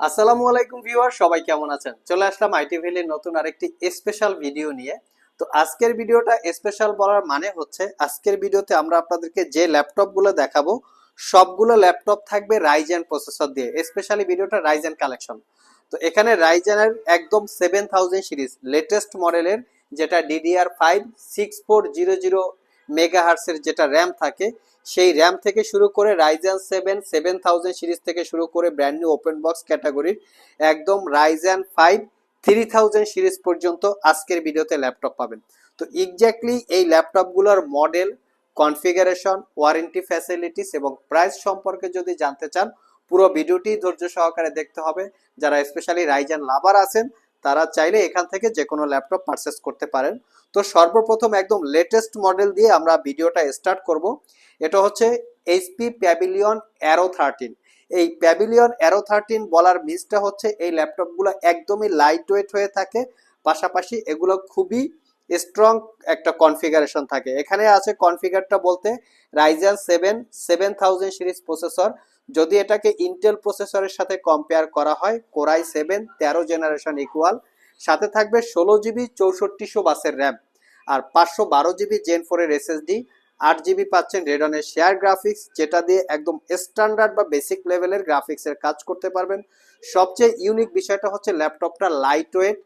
আসসালামু আলাইকুম ভিউয়ার, সবাই কেমন আছেন? চলে আসলাম আইটি ভ্যালির নতুন আরেকটি স্পেশাল ভিডিও নিয়ে। তো আজকের ভিডিওটা স্পেশাল বলার মানে হচ্ছে, আজকের ভিডিওতে আমরা আপনাদেরকে যে ল্যাপটপগুলো দেখাবো, সবগুলো ল্যাপটপ থাকবে রাইজেন প্রসেসর দিয়ে স্পেশালি ভিডিওটা রাইজেন কালেকশন তো এখানে রাইজেনের একদম সেভেন থাউজেন্ড সিরিজ লেটেস্ট মডেলের যেটা DDR five six four zero zero mega হার্সের যেটা র্যাম থাকে, সেই র্যাম থেকে শুরু করে Ryzen seven seven thousand series থেকে শুরু করে ব্র্যান্ড নিউ ওপেন বক্স ক্যাটাগরির একদম Ryzen five three thousand series পর্যন্ত আজকের ভিডিওতে ল্যাপটপ পাবেন। তো এক্স্যাক্টলি এই ল্যাপটপগুলোর মডেল কনফিগারেশন ওয়ারেন্টি ফ্যাসিলিটিস এবং প্রাইস সম্পর্কে যদি জানতে চান, পুরো ভিডিওটি ধৈর্য সহকারে দেখতে হবে। যারা স্পেশালি রাইজেন লাভার আছেন তারা চাইলে এখান থেকে যে কোনো ল্যাপটপ পারচেস করতে পারেন। তো সর্বপ্রথম একদম লেটেস্ট মডেল দিয়ে আমরা ভিডিওটা স্টার্ট করব। এটা হচ্ছে এইচপি প্যাভিলিয়ন অ্যারো থার্টিন এই প্যাভিলিয়ন অ্যারো থার্টিন বলার মিসটা হচ্ছে এই ল্যাপটপগুলো একদমই লাইট ওয়েট হয়ে থাকে। পাশাপাশি এগুলো খুবই স্ট্রং একটা কনফিগারেশন থাকে। এখানে আছে কনফিগারটা বলতে Ryzen seven seven thousand series processor যদি এটাকে ইন্টেল প্রসেসরের সাথে কম্পেয়ার করা হয় কোরাই সেভেন তেরো জেনারেশন ইকুয়াল সাথে থাকবে ষোলো জিবি চৌষট্টিশো বাসের র্যাম আর পাঁচশো বারো জিবি জেন ফোরের এসএসডি আট জিবি পাচ্ছেন রেডনের শেয়ার গ্রাফিক্স যেটা দিয়ে একদম স্ট্যান্ডার্ড বা বেসিক লেভেলের গ্রাফিক্সের কাজ করতে পারবেন। সবচেয়ে ইউনিক বিষয়টা হচ্ছে ল্যাপটপটা লাইট ওয়েট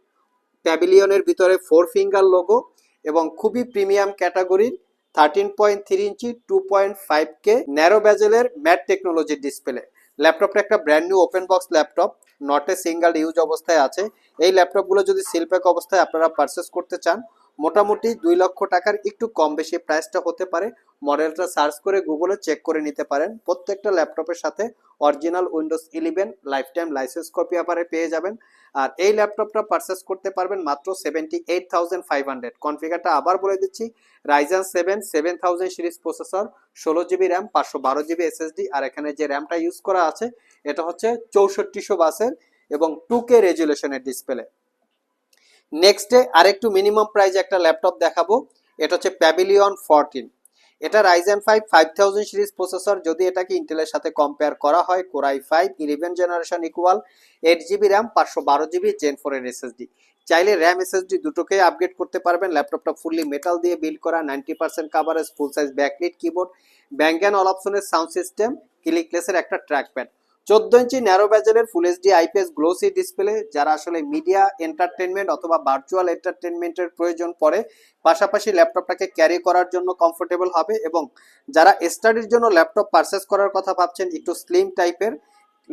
প্যাভিলিয়নের ভিতরে ফোর ফিঙ্গার লোগো এবং খুবই প্রিমিয়াম ক্যাটাগরির thirteen point three inch, two point five K narrow ব্যাজেলের matte টেকনোলজির ডিসপ্লে। ল্যাপটপটা একটা brand new open box laptop, not a single use অবস্থায় আছে। এই ল্যাপটপগুলো যদি সিলপ্যাক অবস্থায় আপনারা পারচেস করতে চান মোটামুটি দুই লক্ষ টাকার একটু কম বেশি প্রাইসটা হতে পারে। মডেলটা সার্চ করে গুগলে চেক করে নিতে পারেন। প্রত্যেকটা ল্যাপটপের সাথে original Windows eleven life time licence copy আবারে পেয়ে যাবেন। আর এই ল্যাপটপটা পারচেস করতে পারবেন মাত্র seventy eight thousand five hundred কনফিগারটা আবার বলে দিচ্ছি Ryzen seven seven thousand series processor ষোলো জিবি র্যাম পাঁচশো বারো জিবি এসএসডি আর এখানে যে র্যামটা ইউজ করা আছে, এটা হচ্ছে চৌষট্টিশো বাসের এবং টু কে রেজুলেশনের ডিসপ্লে নেক্সটে আরেকটু মিনিমাম প্রাইজে একটা ল্যাপটপ দেখাবো। এটা হচ্ছে প্যাভিলিয়ন ফোরটিন এটা Ryzen five five thousand series processor যদি এটাকে ইন্টেলের সাথে কম্পেয়ার করা হয় core i five eleven generation equal eight GB RAM পাঁচশো বারো জিবি জেন ফোরের এসএসডি চাইলে র্যাম এসএসডি দুটোকেই আপগ্রেড করতে পারবেন। ল্যাপটপটা ফুললি মেটাল দিয়ে বিল্ড করা ninety percent coverage full size backlit keyboard Bang all অপশনের সাউন্ড সিস্টেম ক্লিকলেসের একটা ট্র্যাকপ্যাড চোদ্দ ইঞ্চি narrow ব্যাজেলের full HD IPS glossy display যারা আসলে মিডিয়া এন্টারটেনমেন্ট অথবা ভার্চুয়াল এন্টারটেনমেন্টের প্রয়োজন পড়ে, পাশাপাশি ল্যাপটপটাকে ক্যারি করার জন্য কমফোর্টেবল হবে এবং যারা স্টাডির জন্য ল্যাপটপ পারচেস করার কথা ভাবছেন, একটু স্লিম টাইপের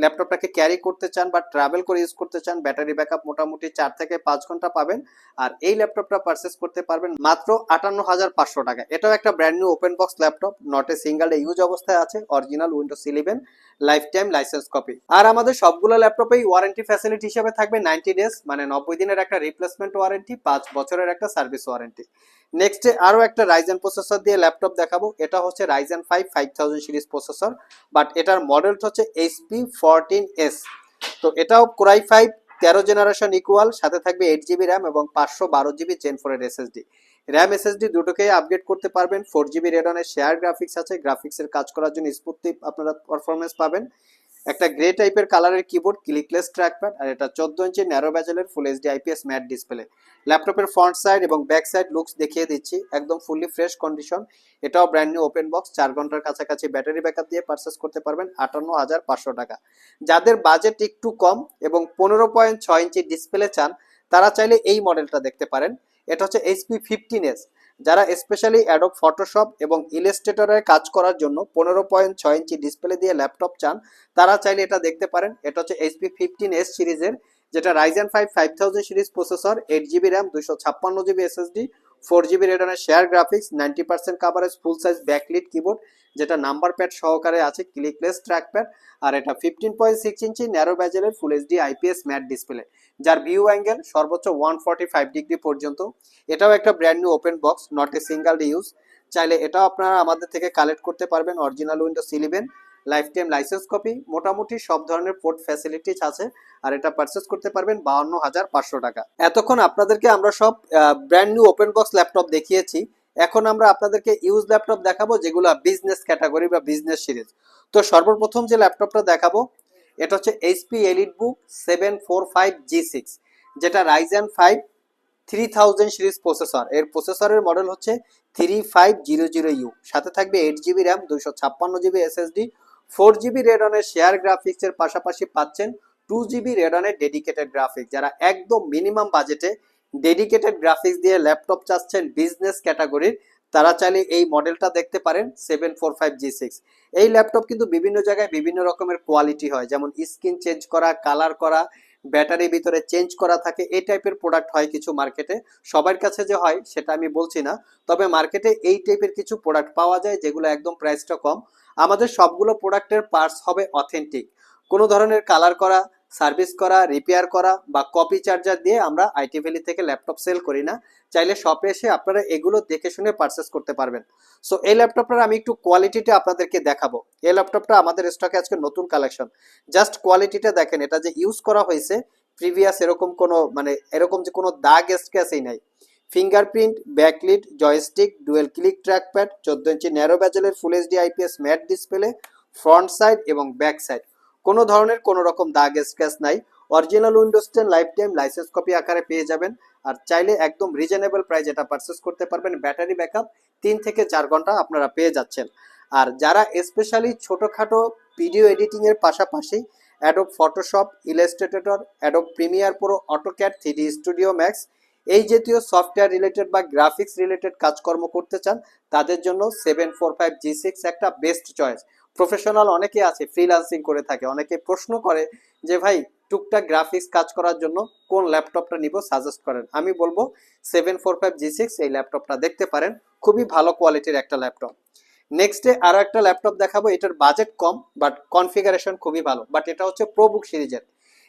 ল্যাপটপটাকে ক্যারি করতে চান বা ট্রাভেল করে ইউজ করতে চান ব্যাটারি ব্যাকআপ মোটামুটি চার থেকে পাঁচ ঘণ্টা পাবেন। আর এই ল্যাপটপটা পারচেস করতে পারবেন মাত্র আটান্ন হাজার পাঁচশো টাকা। এটাও একটা brand new open box laptop not a single use অবস্থায় আছে original Windows eleven lifetime license copy আর আমাদের সবগুলো ল্যাপটপেই ওয়ারেন্টি ফ্যাসিলিটি হিসেবে থাকবে নাইনটি ডেজ মানে নব্বই দিনের একটা রিপ্লেসমেন্ট ওয়ারেন্টি পাঁচ বছরের একটা সার্ভিস ওয়ারেন্টি নেক্সটে আরও একটা রাইজেন প্রসেসর দিয়ে ল্যাপটপ দেখাবো। এটা হচ্ছে Ryzen five five thousand series processor but এটার মডেলটা হচ্ছে এইচপি ফোরটিন এস তো এটাও কোরাই ফাইভ তেরো জেনারেশন ইকুয়াল সাথে থাকবে এইট জিবি র্যাম এবং পাঁচশো বারো জিবি জেন ফোরের এসএসডি র্যাম এসএসডি দুটোকেই আপগ্রেড করতে পারবেন ফোর জিবি রেডনের শেয়ার গ্রাফিক্স আছে গ্রাফিক্সের কাজ করার জন্য স্ফূর্তি আপনারা পারফরমেন্স পাবেন। একটা গ্রে টাইপের কালারের কিবোর্ড ক্লিকলেস ট্র্যাকপ্যাড আর এটা চোদ্দ ইঞ্চি narrow ব্যাজেলের full HD IPS matte display ল্যাপটপের ফ্রন্ট সাইড এবং ব্যাক সাইড লুকস দেখিয়ে দিচ্ছি, একদম ফুললি ফ্রেশ কন্ডিশন এটাও ব্র্যান্ড নিউ ওপেন বক্স চার ঘণ্টার কাছাকাছি ব্যাটারি ব্যাকআপ দিয়ে পারচেস করতে পারবেন আটান্ন হাজার পাঁচশো টাকা। যাদের বাজেট একটু কম এবং পনেরো পয়েন্ট ছয় ইঞ্চি ডিসপ্লে চান, তারা চাইলে এই মডেলটা দেখতে পারেন। এটা হচ্ছে এইচপি ফিফটিন এস যারা স্পেশালি অ্যাডোব ফটোশপ এবং ইলাস্ট্রেটরের কাজ করার জন্য পনেরো পয়েন্ট ছয় ইঞ্চি ডিসপ্লে দিয়ে ল্যাপটপ চান, তারা চাইলে এটা দেখতে পারেন। এটা হচ্ছে এইচপি ফিফটিন এস সিরিজের, যেটা Ryzen five five thousand series processor eight GB RAM দুশো ছাপ্পান্ন GB SSD four GB রেডনের share graphics ninety percent coverage full size backlit keyboard যেটা নাম্বার প্যাড সহকারে আছে ক্লিকলেস ট্র্যাক প্যাড আর এটা fifteen point six inch narrow ব্যাজেলের full HD IPS matte display যার view angle সর্বোচ্চ one forty five degree পর্যন্ত। এটাও একটা brand new open box not a single use চাইলে এটাও আপনারা আমাদের থেকে কালেক্ট করতে পারবেন original Windows eleven lifetime license copy মোটামুটি সব ধরনের পোর্ট ফ্যাসিলিটিস আছে। আর এটা পারচেস করতে পারবেন বাউন্ন হাজার পাঁচশো টাকা। এতক্ষণ আপনাদেরকে আমরা সব brand new open box laptop দেখিয়েছি। এখন আমরা আপনাদেরকে ইউজ ল্যাপটপ দেখাবো, যেগুলো বিজনেস ক্যাটাগরি বা বিজনেস সিরিজ তো সর্বপ্রথম যে ল্যাপটপটা দেখাবো, এটা হচ্ছে HP EliteBook seven four five G six যেটা Ryzen five three thousand series processor এর প্রসেসরের মডেল হচ্ছে three five zero zero U সাথে থাকবে এইট জিবি র্যাম দুইশো ছাপ্পান্ন জিবি এসএসডি ফোর জিবি রেডনের শেয়ার গ্রাফিক্সের পাশাপাশি পাচ্ছেন টু জিবি রেডনের ডেডিকেটেড গ্রাফিক্স, যারা একদম মিনিমাম বাজেটে ডেডিকেটেড গ্রাফিক্স দিয়ে ল্যাপটপ চাচ্ছেন বিজনেস ক্যাটাগরির। তারা চাইলে এই মডেলটা দেখতে পারেন, seven four five G six. এই ল্যাপটপ কিন্তু বিভিন্ন জায়গায় বিভিন্ন রকমের কোয়ালিটি হয়, যেমন স্ক্রিন চেঞ্জ করা, কালার করা ব্যাটারি ভিতরে চেঞ্জ করা থাকে, এই টাইপের প্রোডাক্ট হয় কিছু মার্কেটে সবার কাছে যে হয়, সেটা আমি বলছি না। তবে মার্কেটে এই টাইপের কিছু প্রোডাক্ট পাওয়া যায়, যেগুলো একদম প্রাইসটা কম। আমাদের সবগুলো প্রোডাক্টের পার্টস হবে অথেন্টিক কোনো ধরনের কালার করা সার্ভিস করা রিপেয়ার করা বা কপি চার্জার দিয়ে আমরা আইটি ভ্যালি থেকে ল্যাপটপ সেল করি না। চাইলে শপে এসে আপনারা এগুলো দেখে শুনে পারচেস করতে পারবেন। সো এই ল্যাপটপটার আমি একটু কোয়ালিটিটা আপনাদেরকে দেখাবো। এই ল্যাপটপটা আমাদের স্টকে আজকে নতুন কালেকশন জাস্ট কোয়ালিটিটা দেখেন, এটা যে ইউজ করা হয়েছে প্রিভিয়াস এরকম কোনো মানে এরকম যে কোনো দাগ স্ক্র্যাচই নাই। Fingerprint backlit joystick dual click trackpad চোদ্দ ইঞ্চি narrow ব্যাজেলের full HD IPS matte display front side এবং ব্যাক সাইড কোনো ধরনের কোনো রকম দাগ, স্ক্র্যাচ নাই। Original Windows ten lifetime license copy আকারে পেয়ে যাবেন। আর চাইলে একদম রিজনেবল প্রাইস এটা পারচেস করতে পারবেন ব্যাটারি ব্যাকআপ তিন থেকে চার ঘণ্টা আপনারা পেয়ে যাচ্ছেন। আর যারা স্পেশালি ছোটোখাটো ভিডিও এডিটিং এর পাশাপাশি Adobe Photoshop Illustrator Adobe Premiere Pro AutoCAD three studio max এই জাতীয় সফটওয়্যার রিলেটেড বা গ্রাফিক্স রিলেটেড কাজকর্ম করতে চান, তাদের জন্য seven four five G six একটা বেস্ট চয়েস প্রফেশনাল অনেকে আছে ফ্রিল্যান্সিং করে থাকে, অনেকে প্রশ্ন করে যে, ভাই, টুকটাক গ্রাফিক্স কাজ করার জন্য কোন ল্যাপটপটা নিব সাজেস্ট করেন? আমি বলব seven four five G six এই ল্যাপটপটা দেখতে পারেন, খুবই ভালো কোয়ালিটির একটা ল্যাপটপ নেক্সটে আরও একটা ল্যাপটপ দেখাবো, এটার বাজেট কম বাট কনফিগারেশন খুবই ভালো বাট এটা হচ্ছে প্রোবুক সিরিজের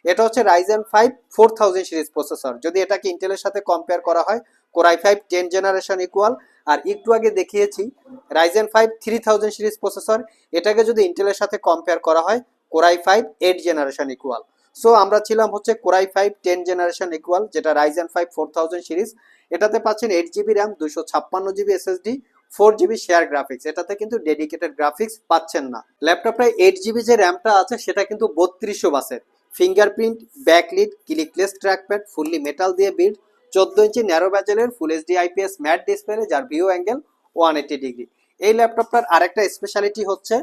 এটা হচ্ছে Ryzen five four thousand series processor যদি এটাকে ইন্টেলের সাথে কম্পেয়ার করা হয় Core i five ten generation equal আর একটু আগে দেখিয়েছি Ryzen five three thousand series processor এটাকে যদি ইন্টেলের সাথে কম্পেয়ার করা হয় Core i five eight generation equal so আমরা ছিলাম হচ্ছে Core i five ten generation equal যেটা Ryzen five four thousand series এটাতে পাচ্ছেন এইট জিবি র্যাম দুশো ছাপ্পান্ন GB SSD four GB share graphics এটাতে কিন্তু ডেডিকেটেড গ্রাফিক্স পাচ্ছেন না। ল্যাপটপটায় এইট জিবি যে র্যামটা আছে, সেটা কিন্তু বত্রিশশো বাসের। Fingerprint backlit clickless trackpad fully metal দিয়ে বিল্ড চোদ্দ ইঞ্চি narrow ব্যাজেলের full HD IPS matte display যার view angle one eighty degree এই ল্যাপটপটার আরেকটা স্পেশালিটি হচ্ছে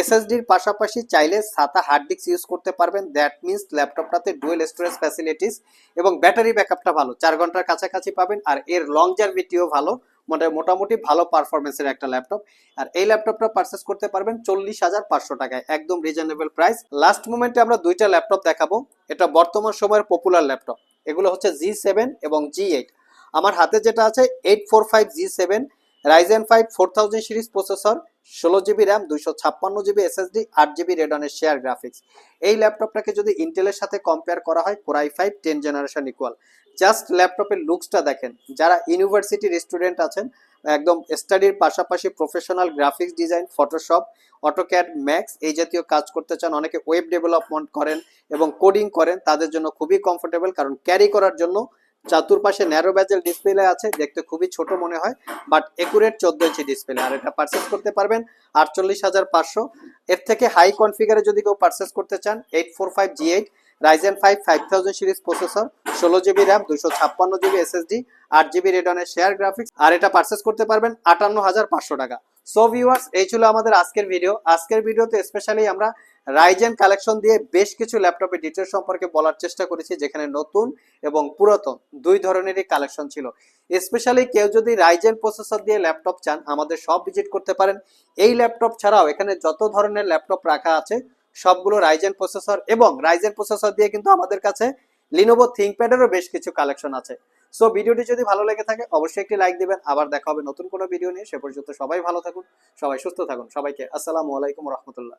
এসএসডির পাশাপাশি চাইলে সাতা হার্ড ডিস্ক ইউজ করতে পারবেন। দ্যাট মিনস ল্যাপটপটাতে ডুয়েল স্টোরেজ ফ্যাসিলিটিস এবং ব্যাটারি ব্যাকআপটা ভালো। চার ঘণ্টার কাছাকাছি পাবেন আর এর লং জার্ভিটিও ভালো। মানে মোটামুটি ভালো পারফরমেন্সের একটা ল্যাপটপ। আর এই ল্যাপটপটা পারচেস করতে পারবেন চল্লিশ হাজার পাঁচশো টাকায়। একদম রিজনেবল প্রাইস লাস্ট মোমেন্টে আমরা দুইটা ল্যাপটপ দেখাবো। এটা বর্তমান সময়ের পপুলার ল্যাপটপ। এগুলো হচ্ছে জি সেভেন এবং জি এইট আমার হাতে যেটা আছে eight four five G seven Ryzen five four thousand series processor ষোলো জিবি র্যাম দুইশো ছাপ্পান্ন জিবি এসএসডি আট জিবি রেডনের শেয়ার গ্রাফিক্স এই ল্যাপটপটাকে যদি ইন্টেলের সাথে কম্পেয়ার করা হয় Core i five ten generation equal just ল্যাপটপের লুকসটা দেখেন। যারা ইউনিভার্সিটির স্টুডেন্ট আছেন, একদম স্টাডির পাশাপাশি professional graphics design Photoshop AutoCAD max এই জাতীয় কাজ করতে চান, অনেকে ওয়েব ডেভেলপমেন্ট করেন এবং কোডিং করেন, তাদের জন্য খুবই কমফোর্টেবল কারণ ক্যারি করার জন্য চাতুর্পাশে ন্যারো ব্যাজেল ডিসপ্লে আছে, দেখতে খুবই ছোট মনে হয় বাট একুরেট চোদ্দ ইঞ্চি ডিসপ্লে আর এটা পারচেস করতে পারবেন আটচল্লিশ হাজার পাঁচশো। এর থেকে হাই কনফিগারে যদি কেউ পারচেস করতে চান eight four five G eight Ryzen five five thousand series processor ষোলো জিবি র্যাম দুশো ছাপ্পান্ন জিবি এসএসডি আট জিবি রেডনের শেয়ার গ্রাফিক্স আর এটা পারচেস করতে পারবেন আটান্ন হাজার পাঁচশো টাকা। সো ভিউয়ার্স এই ছিল আমাদের আজকের ভিডিও আজকের ভিডিওতে স্পেশালি আমরা রাইজেন কালেকশন দিয়ে বেশ কিছু ল্যাপটপের ডিটেলস সম্পর্কে বলার চেষ্টা করেছি, যেখানে নতুন এবং পুরাতন দুই ধরনেরই কালেকশন ছিল। স্পেশালি কেউ যদি রাইজেন প্রসেসর দিয়ে ল্যাপটপ চান, আমাদের সব ভিজিট করতে পারেন। এই ল্যাপটপ ছাড়াও এখানে যত ধরনের ল্যাপটপ রাখা আছে, সবগুলো রাইজেন প্রসেসর এবং রাইজেন প্রসেসর দিয়ে কিন্তু আমাদের কাছে লিনোভো থিঙ্কপ্যাডেরও বেশ কিছু কালেকশন আছে। সো ভিডিওটি যদি ভালো লেগে থাকে, অবশ্যই একটি লাইক দিবেন। আবার দেখা হবে নতুন কোনো ভিডিও নিয়ে। সে পর্যন্ত সবাই ভালো থাকুন, সবাই সুস্থ থাকুন। সবাইকে আসসালামু আলাইকুম রহমতুল্লাহ।